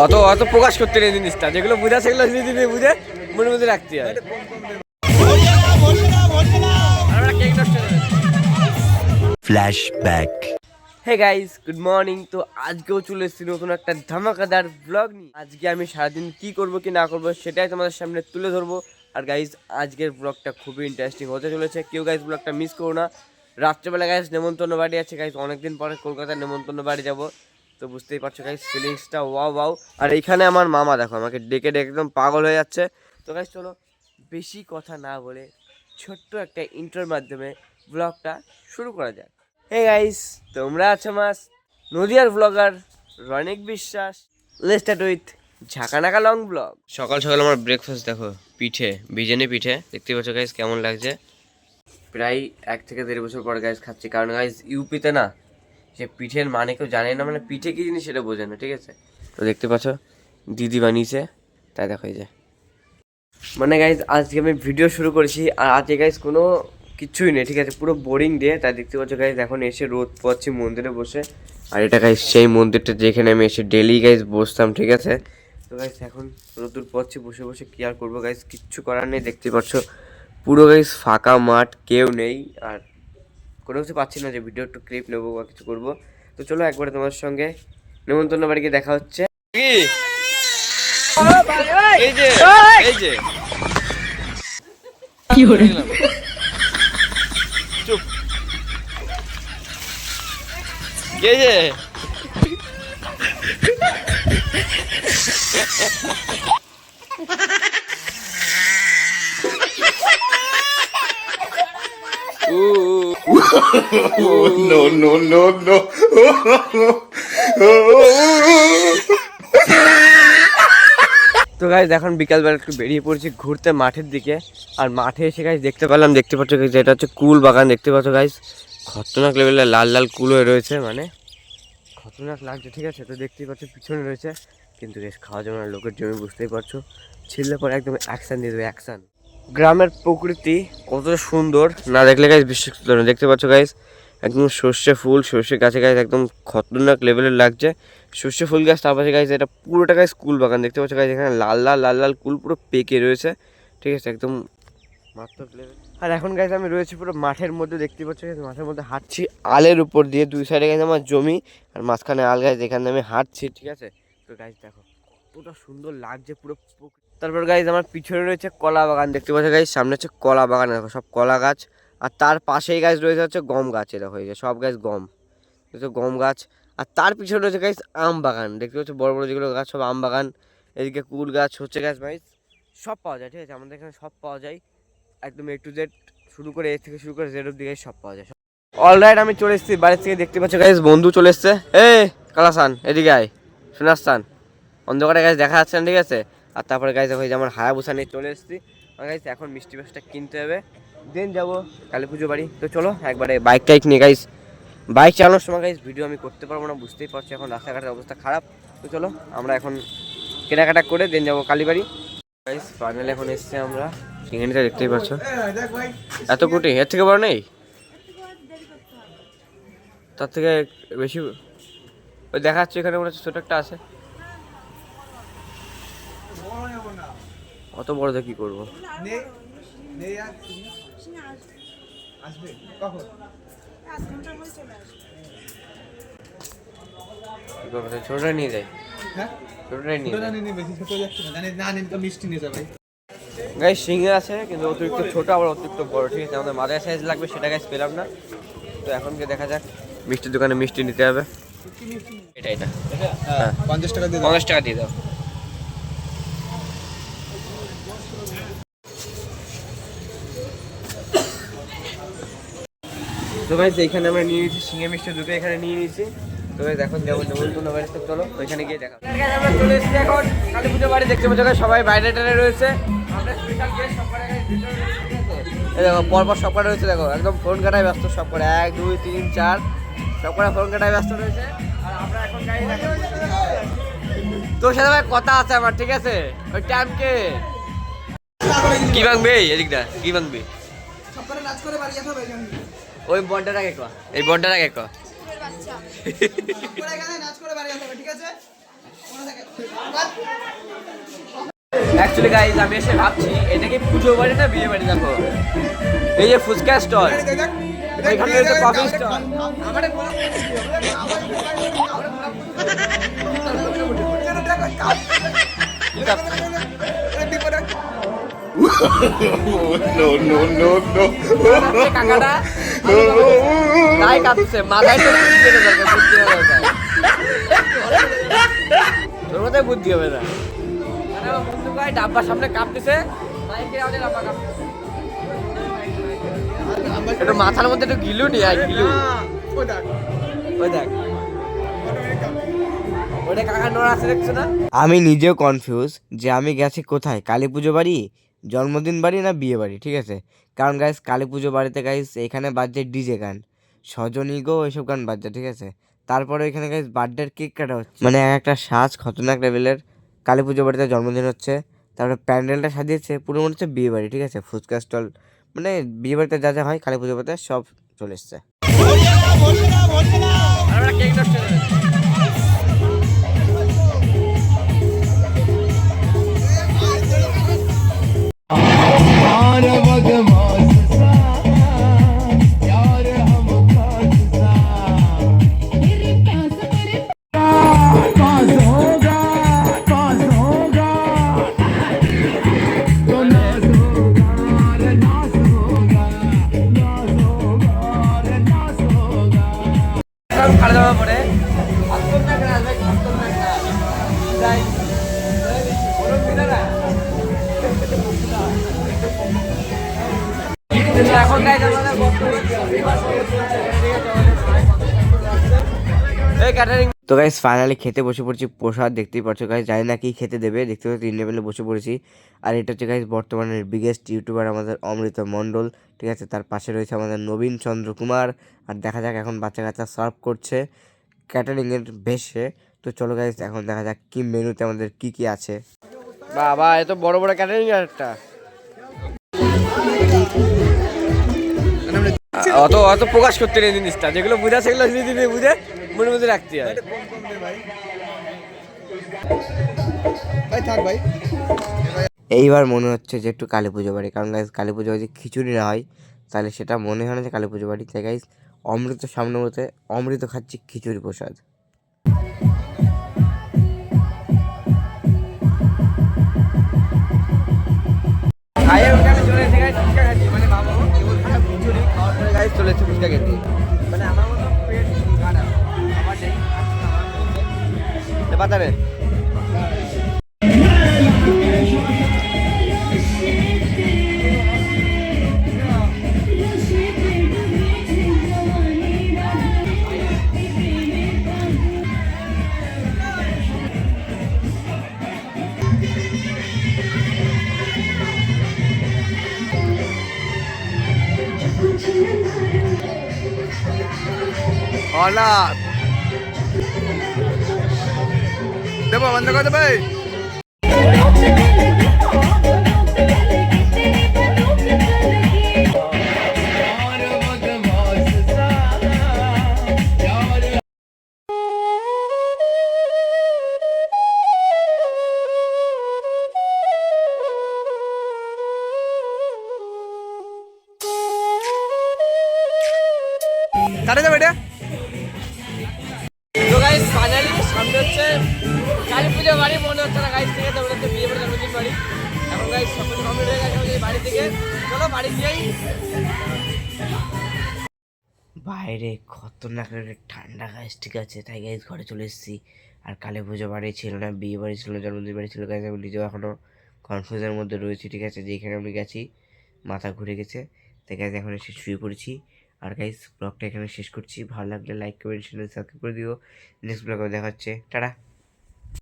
অত অত প্রকাশ করতে নেই জিনিসটা। যেগুলো বুঝা সেগুলো বুঝে মনের মধ্যে রাখতে হয়। Flashback. Hey guys good morning তো আজকেও চলে এসেছি নতুন একটা ধামাকাদার ব্লগ নিয়ে। আজকে আমি সারাদিন কি করব কি না করব সেটাই তোমাদের সামনে তুলে ধরবো। আর গাইস আজকের ব্লগটা খুবই ইন্টারেস্টিং হতে চলেছে। কেউ গাইস ব্লগটা মিস করো না। রাত্রেবেলা গাইস নেমন্তন্ন বাড়ি আছে। গাইস অনেকদিন পরে কলকাতার নেমন্তন্ন বাড়ি যাব। তো বুঝতেই পারছ গাইস ফিলিংসটা ওয়াও ওয়াও আর এইখানে আমার মামা দেখো আমাকে ডেকে ডেকে একদম পাগল হয়ে যাচ্ছে। তো গাইস চলো বেশি কথা না বলে ছোট্ট একটা ইন্টার মাধ্যমে ব্লগটা শুরু করা যাক। হে গাইস তোমরা আছো মাস নদিয়ার blogger Ronik Biswas. Let's start with Jhakanaka long blog সকাল সকাল আমার ব্রেকফাস্ট দেখো পিঠে বিরিয়ানি পিঠে। দেখতে পাচ্ছ গাইস কেমন লাগছে? প্রায় এক থেকে দেড় বছর পর গাইস খাচ্ছি কারণ গাইস ইউপিতে না যে পিঠের মানে কেউ জানে না মানে পিঠে কি জিনিস সেটা বোঝে না, ঠিক আছে? তো দেখতে পাচ্ছ, দিদি বানিয়েছে, তাই দেখো এই যে। মানে গাইজ আজকে আমি ভিডিও শুরু করেছি, আর আজকে গাইজ কোনো কিছুই নেই, ঠিক আছে? পুরো বোরিং দিয়ে তাই দেখতে পাচ্ছ গাইজ এখন এসে রোদ পাচ্ছি মন্দিরে বসে। আর এটা গাইজ সেই মন্দিরটা যেখানে আমি এসে ডেলি গাইজ বসতাম, ঠিক আছে? তো গাইজ এখন রোদুর পাচ্ছি বসে বসে কি আর করব গাইজ কিচ্ছু করার নেই, দেখতে পাচ্ছ? পুরো গাইজ ফাঁকা মাঠ, কেউ নেই, আর কোনো কিছু পাচ্ছি না যে ভিডিও একটু ক্লিপ নেব বা কিছু করব। তো চলো একবারে তোমার সঙ্গে নেমন্তন্ন বাড়িকে দেখা হচ্ছে। কি? এই যে এই যে। চুপ। কে No, no, no, no. তো গাইজ এখন বিকালবেলা একটু বেরিয়ে পড়েছি ঘুরতে মাঠের দিকে। আর মাঠে এসে গাইজ দেখতে পেলাম দেখতে পাচ্ছ গাইজ এটা হচ্ছে কুল বাগান দেখতে পাচ্ছ গাইজ খতরনাক লেভেলের লাল লাল কুল হয়ে রয়েছে মানে খতরনাক লাগছে ঠিক আছে? তো দেখতেই পাচ্ছ পিছনে রয়েছে। কিন্তু বেশ খাওয়া যাবে না লোকের জমি বুঝতেই পারছ। ছিললে পরে একদম অ্যাকশান দিয়ে দেবে অ্যাকশান গ্রামের প্রকৃতি কতটা সুন্দর না দেখলে গাইজ বিশ্বাস করতে। দেখতে পাচ্ছ গাইজ একদম সর্ষে ফুল সর্ষে গাছে গাছ একদম খতরনাক লেভেলের লাগছে। সর্ষে ফুল গাছ তার পাশে গাছ এটা পুরোটা গাছ কুল বাগান। দেখতে পাচ্ছ গাছ এখানে লাল লাল লাল লাল কুল পুরো পেকে রয়েছে। ঠিক আছে একদম মারাত্মক level। আর এখন গাছ আমি রয়েছি পুরো মাঠের মধ্যে। দেখতে পাচ্ছ guys, মাঠের মধ্যে হাঁটছি আলের উপর দিয়ে। দুই সাইডে গেছে আমার জমি আর মাঝখানে আল গাছ এখানে আমি হাঁটছি। ঠিক আছে? তো গাছ দেখো কতটা সুন্দর লাগছে পুরো। তারপর গাইজ আমার পিছনে রয়েছে কলা বাগান, দেখতে পাচ্ছ গাইজ সামনে হচ্ছে কলা বাগান, দেখো সব কলা গাছ। আর তার পাশেই গাছ রয়েছে হচ্ছে গম গাছ এরকম হয়েছে সব গাছ গম। দেখছ গম গাছ। আর তার পিছনে রয়েছে গাছ আম বাগান। দেখতে পাচ্ছ, বড় বড় যেগুলো গাছ, সব আম বাগান। এদিকে কুল গাছ হচ্ছে গাছ ভাই, সব পাওয়া যায়, ঠিক আছে? আমাদের এখানে সব পাওয়া যায়। একদম এ টু জেড শুরু করে এ থেকে শুরু করে জেড অব্দি গাছ সব পাওয়া যায়। অলরাইট আমি চলে এসেছি, বাড়ির থেকে দেখতে পাচ্ছ গাইজ বন্ধু চলে এসছে। এ কালাসান, এদিকে আয়। শোনাস্তান অন্ধকারে গাছ দেখা যাচ্ছে না, ঠিক আছে? আর তারপরে গাছ দেখো এই যে আমার হায়াবুসা নিয়ে চলে এসেছি। গাইজ এখন মিষ্টি বাসটা কিনতে হবে। দেন যাব কালী পুজো বাড়ি। তো চলো, একবারে বাইক টাইক নিয়ে গাইজ বাইক চালানোর সময় গাইজ ভিডিও আমি করতে পারব না, বুঝতেই পারছি, এখন রাস্তাঘাটের অবস্থা খারাপ। তো চলো, আমরা এখন কেনাকাটা করে দেন যাব কালীবাড়ি গাইজ ফাইনাল এখন এসছি আমরা। সিঙ্গানিটা দেখতেই পাচ্ছ। এত কোটি, এর থেকে বড় নেই? তার থেকে বেশি ওই দেখাচ্ছে এখানে মনে হচ্ছে ছোট একটা আছে। অত বড় দিয়ে কি করব ছোটটা নিয়ে যাই। গাই আছে কিন্তু অতিরিক্ত ছোট আবার অতিরিক্ত বড় ঠিক আছে? আমাদের মাদার সাইজ লাগবে সেটা গাছ পেলাম না। তো এখনকে দেখা যাক। মিষ্টির দোকানে মিষ্টি নিতে হবে। এটা এটা। হ্যাঁ পঞ্চাশ টাকা দিয়ে পঞ্চাশ টাকা দিয়ে দাও। তো ভাই এইখানে আমরা নিয়ে নিয়েছি সিঙ্গে মিষ্টি দুটো এখানে নিয়ে নিয়েছি। তো ভাই এখন যেমন নেমন্তন্ন বাড়ি তো চলো ওইখানে গিয়ে দেখা আমরা চলে এসেছি এখন কালী পুজো বাড়ি দেখতে পাচ্ছ সবাই বাইরে রয়েছে। আমরা স্পেশাল গেস্ট? এই দেখো পরপর সব কটা রয়েছে দেখো একদম ফোন কাটায় ব্যস্ত সব এক দুই তিন চার সব কটা ফোন কাটায় ব্যস্ত রয়েছে। আর আমরা এখন গাড়ি তোর সাথে ভাই কথা আছে আমার ঠিক আছে? ওই টাইমকে কি? ভাঙবে এদিকটা? কি ভাঙবে? নাচ করে বাড়ি ওই বনটার আগে ক এই বনটার আগে ক করে। এখানে নাচ করে বাড়ি যেতে হবে ঠিক আছে অ্যাকচুয়ালি গাইজ আমি এসে ভাবছি এটা কি পুজো বাড়ি না বিয়ে বাড়ি দেখো? এই যে ফুচকা স্টল। এখানে রয়েছে কফি স্টল no, no. মাথায় তো বুদ্ধি বুদ্ধি তোর মধ্যে বুদ্ধি হবে না। ডাব্বার সামনে কাঁপতেছে। একটু মাথার মধ্যে একটু গিলু নি আর গিলু। ওই দেখ। আমি নিজেও কনফিউজ যে আমি গেছি কোথায়? কালী পুজো বাড়ি? জন্মদিন বাড়ি না বিয়ে বাড়ি, ঠিক আছে? কারণ গাইস কালী পুজো বাড়িতে গাইস এখানে বাজছে ডিজে গান। সজনী গো এইসব গান বাজছে, ঠিক আছে? তারপরে এখানে গাইস বার্থডের কেক কাটা হচ্ছে। মানে এক একটা সাজ খতরনাক লেভেলের কালী পুজো বাড়িতে জন্মদিন হচ্ছে। তারপরে প্যান্ডেলটা সাজিয়েছে, পুরো মনে হচ্ছে বিয়ে বাড়ি, ঠিক আছে? ফুচকা স্টল মানে বিয়ে বাড়িতে যা যা হয়, কালী পুজো বাড়িতে সব চলে এসছে। তো গাইস ফাইনালি খেতে বসে পড়ছি। প্রসাদ দেখতেই পাচ্ছ গাইস জানি না কি খেতে দেবে, দেখতে পাচ্ছি তিন লেভেলে বসে পড়েছি। আর এটা হচ্ছে গাইস বর্তমানের বিগেস্ট ইউটিউবার আমাদের অমৃত মণ্ডল, ঠিক আছে? তার পাশে রয়েছে আমাদের নবীন চন্দ্র কুমার। আর দেখা যাক এখন বাচ্চা কাচ্চা সার্ভ করছে ক্যাটারিংয়ের বেশে। তো চলো গাইস এখন দেখা যাক কি মেনুতে আমাদের কি কি আছে। বাবা এত বড় বড় ক্যাটারিং একটা। অত অত প্রকাশ করতে নেই জিনিসটা। যেগুলো বুঝা সেগুলো ধীরে ধীরে বুঝে মনে মধ্যে রাখতে হয়। এইবার মনে হচ্ছে যে একটু কালী পুজো বাড়ি। কারণ গাইজ কালী পুজো যদি খিচুড়ি না হয় তাহলে সেটা মনে হয় না যে কালী পুজো বাড়ি তাই গাইজ অমৃত সামনে মতে অমৃত খাচ্ছি খিচুড়ি প্রসাদ। চলেছে ফুচকা খেতে মানে আমার মতো পেট কাটা আমার নেই বাতাবে হলা দেবো বন্ধ করে দেবে কাটে যাবে এটা না গেছে বাইরে খতরনাক ঠান্ডা গাইস ঠিক আছে, তাই গাইস ঘরে চলে এসেছি। আর কালী পুজো বাড়ি ছিল না, বিয়ে বাড়ি ছিল না, জন্মদিন বাড়ি ছিল গাইস আমি নিজেও এখনও কনফিউজের মধ্যে রয়েছি, ঠিক আছে, যেখানে আমি গেছি, মাথা ঘুরে গেছে। তাই গাইস এখন এসে শুয়ে পড়েছি। আর গাইস ব্লগটা এখানে শেষ করছি। ভালো লাগলে লাইক কমেন্ট চ্যানেল সাবস্ক্রাইব করে দিও। নেক্সট ব্লগে দেখা হচ্ছে। টাটা!